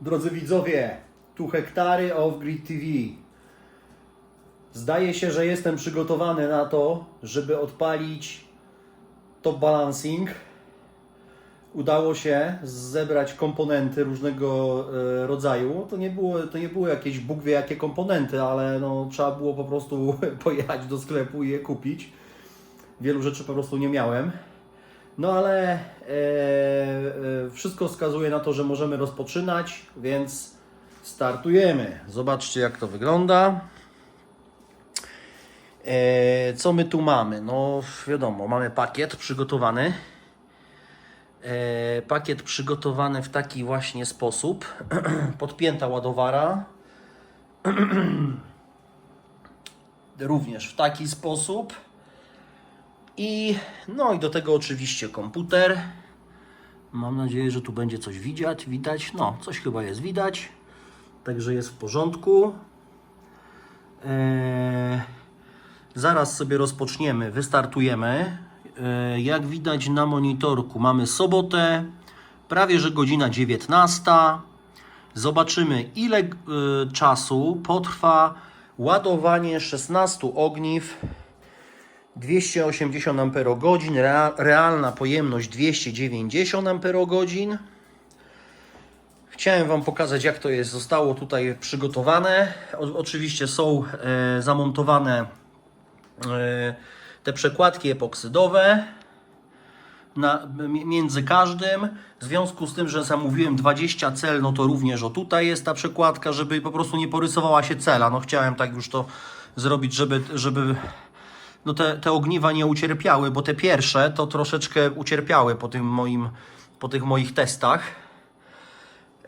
Drodzy widzowie, tu hektary off-grid TV. Zdaje się, że jestem przygotowany na to, żeby odpalić top balancing. Udało się zebrać komponenty różnego e, rodzaju. To nie, było, to nie były jakieś Bóg wie jakie komponenty, ale no, trzeba było po prostu pojechać do sklepu i je kupić. Wielu rzeczy po prostu nie miałem. No ale e, e, wszystko wskazuje na to, że możemy rozpoczynać, więc startujemy. Zobaczcie jak to wygląda. E, co my tu mamy? No wiadomo, mamy pakiet przygotowany. E, pakiet przygotowany w taki właśnie sposób. Podpięta ładowara. Również w taki sposób. I no i do tego oczywiście komputer. Mam nadzieję, że tu będzie coś widać, widać. No, coś chyba jest widać. Także jest w porządku. Eee, zaraz sobie rozpoczniemy, wystartujemy. Eee, jak widać na monitorku mamy sobotę, prawie że godzina 19. Zobaczymy ile e, czasu potrwa ładowanie 16 ogniw 280 Ah, rea- realna pojemność 290 Ah. Chciałem Wam pokazać, jak to jest, zostało tutaj przygotowane. O, oczywiście są e, zamontowane e, te przekładki epoksydowe na, między każdym. W związku z tym, że zamówiłem 20 cel, no to również o tutaj jest ta przekładka, żeby po prostu nie porysowała się cela. No chciałem tak już to zrobić, żeby, żeby no te, te ogniwa nie ucierpiały, bo te pierwsze to troszeczkę ucierpiały po tym moim, po tych moich testach.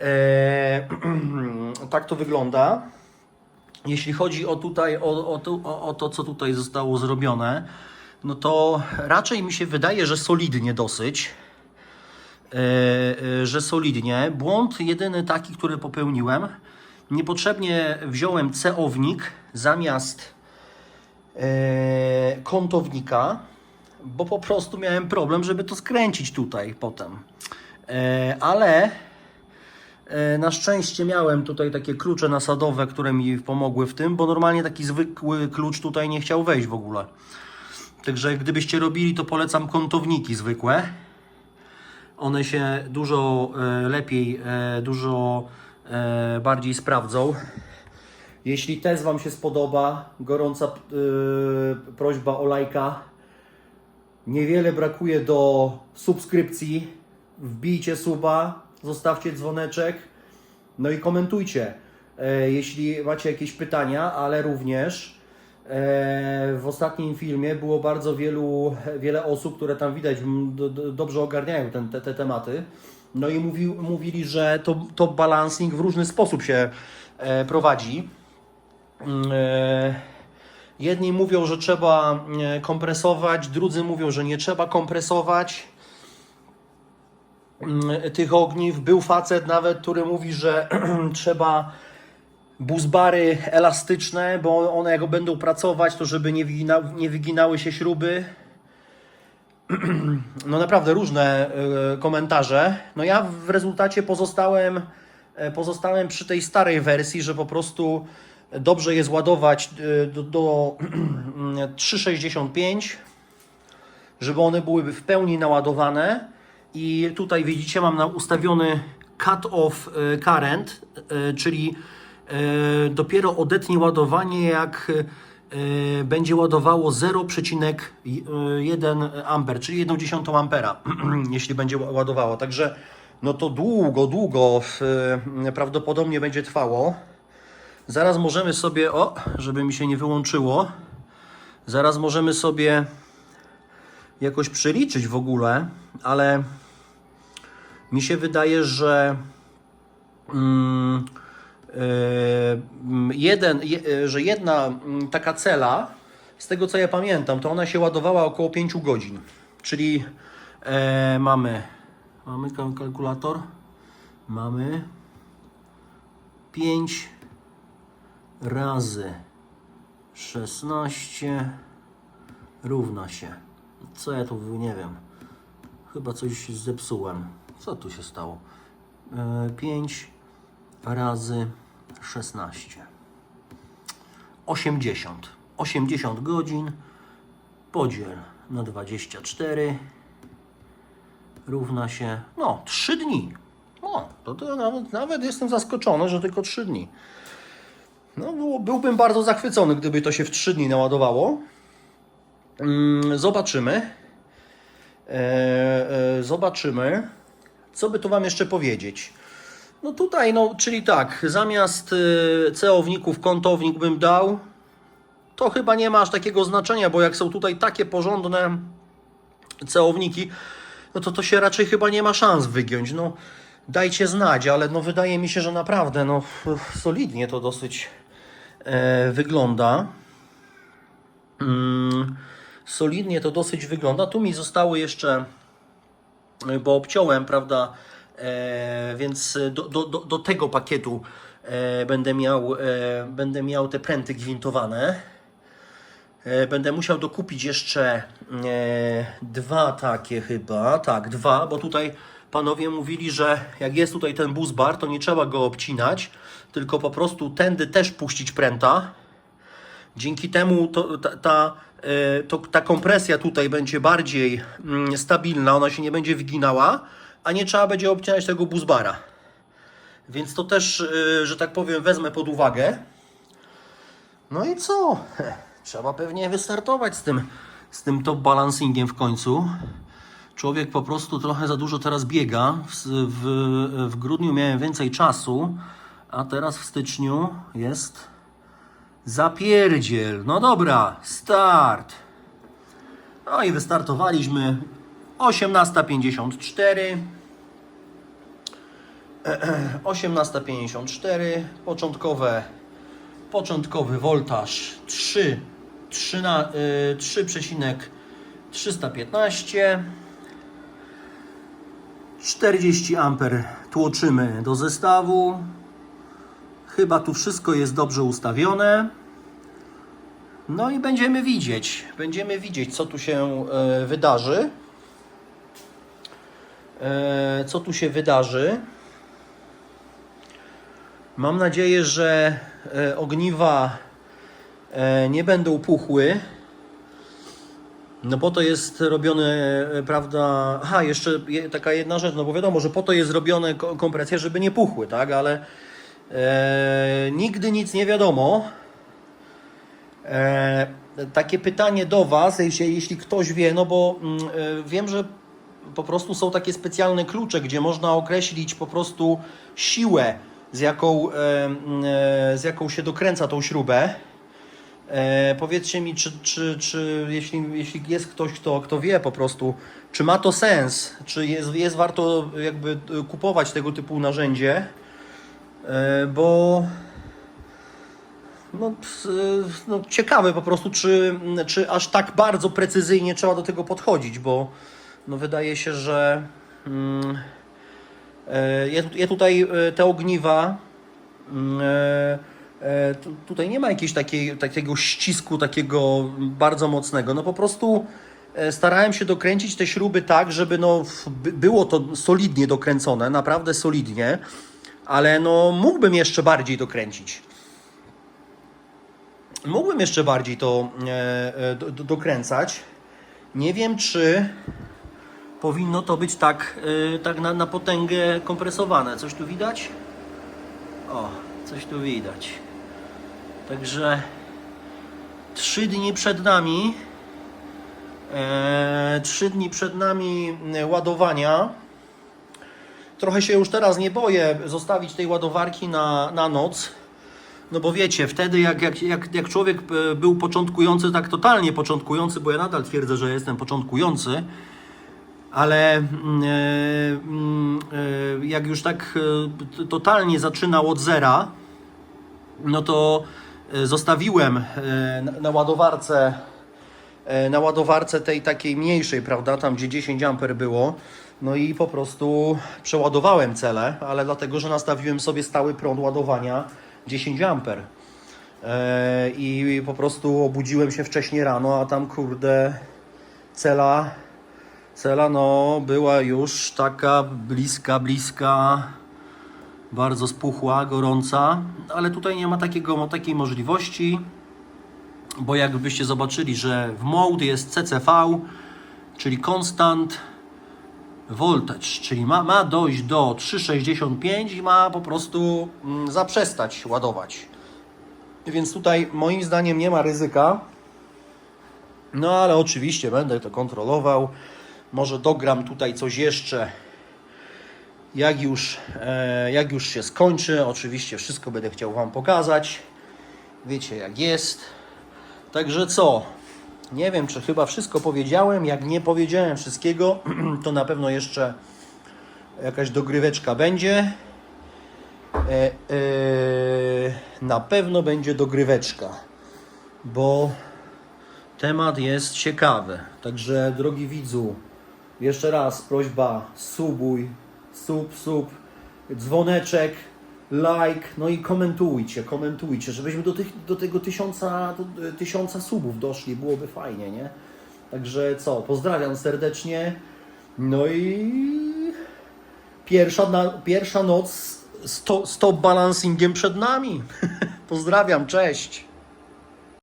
Eee, tak to wygląda. Jeśli chodzi o tutaj, o, o, tu- o, o to, co tutaj zostało zrobione, no to raczej mi się wydaje, że solidnie dosyć. E, że solidnie. Błąd jedyny taki, który popełniłem. Niepotrzebnie wziąłem ceownik zamiast kątownika, bo po prostu miałem problem, żeby to skręcić tutaj potem. E, ale e, na szczęście miałem tutaj takie klucze nasadowe, które mi pomogły w tym, bo normalnie taki zwykły klucz tutaj nie chciał wejść w ogóle. Także gdybyście robili, to polecam kątowniki zwykłe. One się dużo e, lepiej, e, dużo e, bardziej sprawdzą. Jeśli test Wam się spodoba, gorąca e, prośba o lajka. Niewiele brakuje do subskrypcji. Wbijcie suba, zostawcie dzwoneczek, no i komentujcie. E, jeśli macie jakieś pytania, ale również e, w ostatnim filmie było bardzo wielu, wiele osób, które tam widać, dobrze ogarniają ten, te, te tematy. No i mówi, mówili, że to, to balancing w różny sposób się e, prowadzi. Mm, e, Jedni mówią, że trzeba e, kompresować, drudzy mówią, że nie trzeba kompresować mm, tych ogniw. Był facet nawet, który mówi, że trzeba buzbary elastyczne, bo one jak będą pracować, to żeby nie, wygina, nie wyginały się śruby. No naprawdę różne e, komentarze. No ja w rezultacie pozostałem, pozostałem przy tej starej wersji, że po prostu dobrze jest ładować e, do, do 3,65 żeby one były w pełni naładowane. I tutaj widzicie, mam na ustawiony cut-off e, current, e, czyli dopiero odetnie ładowanie, jak będzie ładowało 0,1 amper, czyli 1,1 ampera, jeśli będzie ła- ładowało. Także no to długo, długo prawdopodobnie będzie trwało. Zaraz możemy sobie, o, żeby mi się nie wyłączyło, zaraz możemy sobie jakoś przeliczyć w ogóle, ale mi się wydaje, że mm, mm, jeden, je, e, że jedna mm, taka cela, z tego co ja pamiętam, to ona się ładowała około 5 godzin. Czyli e, mamy, mamy kal- kalkulator, mamy 5 razy 16 równa się. Co ja tu nie wiem. Chyba coś zepsułem. Co tu się stało? 5 razy 16. 80. 80 godzin podziel na 24 równa się, no, 3 dni. O, to, to nawet, nawet jestem zaskoczony, że tylko 3 dni. No, byłbym bardzo zachwycony, gdyby to się w 3 dni naładowało. Mm, zobaczymy. E, e, zobaczymy. Co by tu Wam jeszcze powiedzieć? No tutaj, no, czyli tak, zamiast y, ceowników kątownik bym dał, to chyba nie ma aż takiego znaczenia, bo jak są tutaj takie porządne ceowniki, no to to się raczej chyba nie ma szans wygiąć. No, dajcie znać, ale no wydaje mi się, że naprawdę no, solidnie to dosyć e, wygląda. Mm, solidnie to dosyć wygląda. Tu mi zostały jeszcze, e, bo obciąłem, prawda, e, więc do, do, do, tego pakietu e, będę, miał, e, będę miał te pręty gwintowane. E, Będę musiał dokupić jeszcze e, dwa takie chyba, tak, dwa, bo tutaj panowie mówili, że jak jest tutaj ten bus bar, to nie trzeba go obcinać, tylko po prostu tędy też puścić pręta. Dzięki temu to, ta, ta, e, to, ta kompresja tutaj będzie bardziej mm, stabilna, ona się nie będzie wyginała, a nie trzeba będzie obcinać tego busbara. Więc to też, e, że tak powiem, wezmę pod uwagę. No i co? Trzeba pewnie wystartować z tym, z tym top balancingiem w końcu. Człowiek po prostu trochę za dużo teraz biega. W, w, w grudniu miałem więcej czasu, a teraz w styczniu jest zapierdziel. No dobra, start. No i wystartowaliśmy 18.54. 18.54. Początkowe początkowy voltaż 3, 3 na, y, 3,315 40 A tłoczymy do zestawu chyba tu wszystko jest dobrze ustawione no i będziemy widzieć będziemy widzieć co tu się e, wydarzy E, co tu się wydarzy Mam nadzieję, że e, ogniwa nie będą puchły. No bo to jest robione, prawda? Aha, jeszcze je- taka jedna rzecz, no bo wiadomo, że po to jest robione ko- kompresja, żeby nie puchły, tak? Ale e, nigdy nic nie wiadomo. E, takie pytanie do Was, jeśli, jeśli ktoś wie, no bo mm, e, wiem, że po prostu są takie specjalne klucze, gdzie można określić po prostu siłę, z jaką, e, mm, z jaką się dokręca tą śrubę. E, powiedzcie mi, czy, czy, czy jeśli, jeśli jest ktoś, kto, kto wie po prostu, czy ma to sens, czy jest, jest warto jakby kupować tego typu narzędzie, bo no, ps- no, ciekawe po prostu, czy, czy aż tak bardzo precyzyjnie trzeba do tego podchodzić, bo no, wydaje się, że mm, e, ja, tu- ja tutaj e, te ogniwa mm, e, e, tu, tutaj nie ma jakiegoś takiej, takiego ścisku, takiego bardzo mocnego. No po prostu e, starałem się dokręcić te śruby tak, żeby no, było to solidnie dokręcone, naprawdę solidnie, ale no, mógłbym jeszcze bardziej dokręcić. Mógłbym jeszcze bardziej to e, e, do, do, dokręcać. Nie wiem, czy powinno to być tak, e, tak na, na potęgę kompresowane. Coś tu widać? O, coś tu widać. Także trzy dni przed nami. E, trzy dni przed nami e, ładowania. Trochę się już teraz nie boję zostawić tej ładowarki na, na noc. No bo wiecie, wtedy jak, jak, jak, jak człowiek e, był początkujący, tak totalnie początkujący, bo ja nadal twierdzę, że jestem początkujący, ale mm, e, mm, e, jak już tak totalnie zaczynał od zera, no to zostawiłem na, ładowarce na ładowarce tej takiej mniejszej, prawda, tam gdzie 10 A było. No i po prostu przeładowałem cele, ale dlatego, że nastawiłem sobie stały prąd ładowania 10 A. E, I po prostu obudziłem się wcześniej rano, a tam kurde cela, cela no była już taka bliska, bliska Bardzo spuchła, gorąca, ale tutaj nie ma takiego, takiej możliwości, bo jakbyście zobaczyli, że w mode jest CCV, czyli Constant Voltage, czyli ma, ma dojść do 3,65 i ma po prostu mm, zaprzestać ładować. Więc tutaj moim zdaniem nie ma ryzyka. No ale oczywiście będę to kontrolował. Może dogram tutaj coś jeszcze. Jak już, e, jak już się skończy, oczywiście wszystko będę chciał Wam pokazać. Wiecie jak jest. Także co? Nie wiem, czy chyba wszystko powiedziałem. Jak nie powiedziałem wszystkiego, to na pewno jeszcze jakaś dogryweczka będzie. E, e, na pewno będzie dogryweczka, bo temat jest ciekawy. Także, drogi widzu, jeszcze raz prośba: subuj, sub, sub, dzwoneczek, like, no i komentujcie, komentujcie, żebyśmy do, tych, do tego tysiąca, do, tysiąca subów doszli, byłoby fajnie, nie? Także co, pozdrawiam serdecznie. No i pierwsza, na, pierwsza noc z, to, z top balancingiem przed nami. Pozdrawiam, cześć.